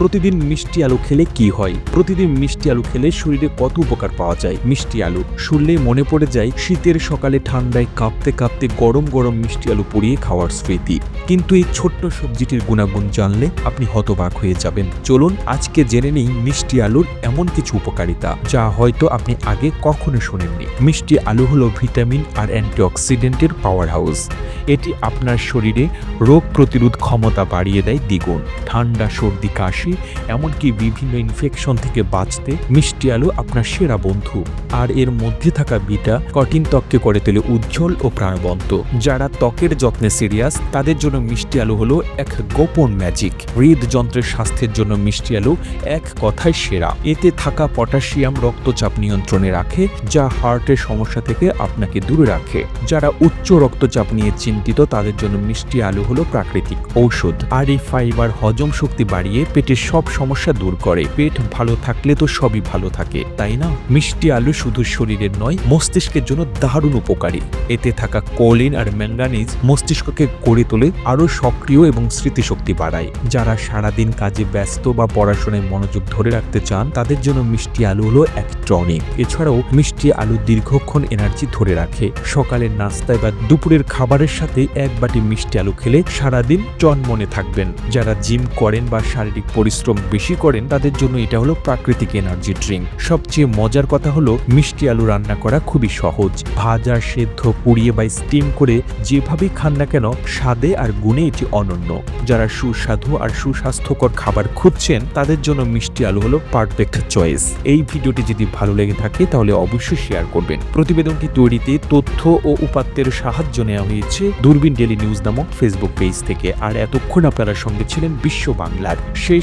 প্রতিদিন মিষ্টি আলু খেলে কি হয়? প্রতিদিন মিষ্টি আলু খেলে শরীরে কত উপকার পাওয়া যায়? মিষ্টি আলু শুনলে মনে পড়ে যায়, শীতের সকালে ঠান্ডায় কাঁপতে কাঁপতে গরম গরম মিষ্টি আলু পুড়িয়ে খাওয়ার স্মৃতি। কিন্তু এই ছোট্ট সবজিটির গুণাগুণ জানলে আপনি হতবাক হয়ে যাবেন। চলুন আজকে জেনে নিই মিষ্টি আলুর এমন কিছু উপকারিতা, যা হয়তো আপনি আগে কখনো শোনেননি। মিষ্টি আলু হলো ভিটামিন আর অ্যান্টিঅক্সিডেন্টের পাওয়ার হাউস এটি আপনার শরীরে রোগ প্রতিরোধ ক্ষমতা বাড়িয়ে দেয় দ্বিগুণ। ঠান্ডা সর্দি কাশি এমনকি বিভিন্ন ইনফেকশন থেকে বাঁচতে মিষ্টি আলু আপনার সেরা বন্ধু। আর এর মধ্যে থাকা বিটা কঠিন ত্বককে করে তোলে উজ্জ্বল ও প্রাণবন্ত। যারা ত্বকের যত্নে সিরিয়াস তাদের জন্য মিষ্টি আলু হলো এক গোপন ম্যাজিক হৃদযন্ত্রের স্বাস্থ্যের জন্য মিষ্টি আলু এক কথায় সেরা। এতে থাকা পটাশিয়াম রক্তচাপ নিয়ন্ত্রণে রাখে, যা হার্টের সমস্যা থেকে আপনাকে দূরে রাখে। যারা উচ্চ রক্তচাপ নিয়ে চিন্তিত, তাদের জন্য মিষ্টি আলু হলো প্রাকৃতিক ঔষধ। আর এই ফাইবার হজম শক্তি বাড়িয়ে পেটের সব সমস্যা দূর করে। পেট ভালো থাকলে তো সবই ভালো থাকে, তাই না? মিষ্টি আলু শুধু শরীরের নয়, মস্তিষ্কের জন্য দারুণ উপকারী। এতে থাকা কোলিন আর ম্যাঙ্গানিজ মস্তিষ্ককে গড়ে তোলে, আরও সক্রিয় এবং স্মৃতিশক্তি বাড়ায়। যারা সারাদিন কাজে ব্যস্ত বা পড়াশোনায় মনোযোগ ধরে রাখতে চান, তাদের জন্য মিষ্টি আলু হলো এক টনিক। এছাড়াও মিষ্টি আলু দীর্ঘক্ষণ এনার্জি ধরে রাখে। সকালের নাস্তায় বা দুপুরের খাবারের সাথে এক বাটি মিষ্টি আলু খেলে সারাদিন মনে থাকবেন। যারা জিম করেন বা শারীরিক পরিশ্রম বেশি করেন, তাদের জন্য এটা হলো প্রাকৃতিক এনার্জি ড্রিঙ্ক। সবচেয়ে মজার কথা হলো, মিষ্টি আলু রান্না করা খুবই সহজ। ভাজা, সেদ্ধ, পুড়িয়ে বা স্টিম করে যেভাবেই খান না কেন, স্বাদে আর গুণে এটি অনন্য। যারা সুস্বাদু আর সুস্বাস্থ্যকর খাবার খুঁজছেন, তাদের জন্য মিষ্টি আলু হলো পারফেক্ট চয়েস এই ভিডিওটি যদি ভালো লেগে থাকে, তাহলে অবশ্যই শেয়ার করবেন। প্রতিবেদনটি তৈরিতে তথ্য ও উপাত্তের সাহায্য নেওয়া হয়েছে দূরবীন ডেলি নিউজ নামক ফেসবুক পেজ থেকে। আর এতক্ষণ আপনারা সঙ্গে ছিলেন বিশ্ব বাংলার। সেই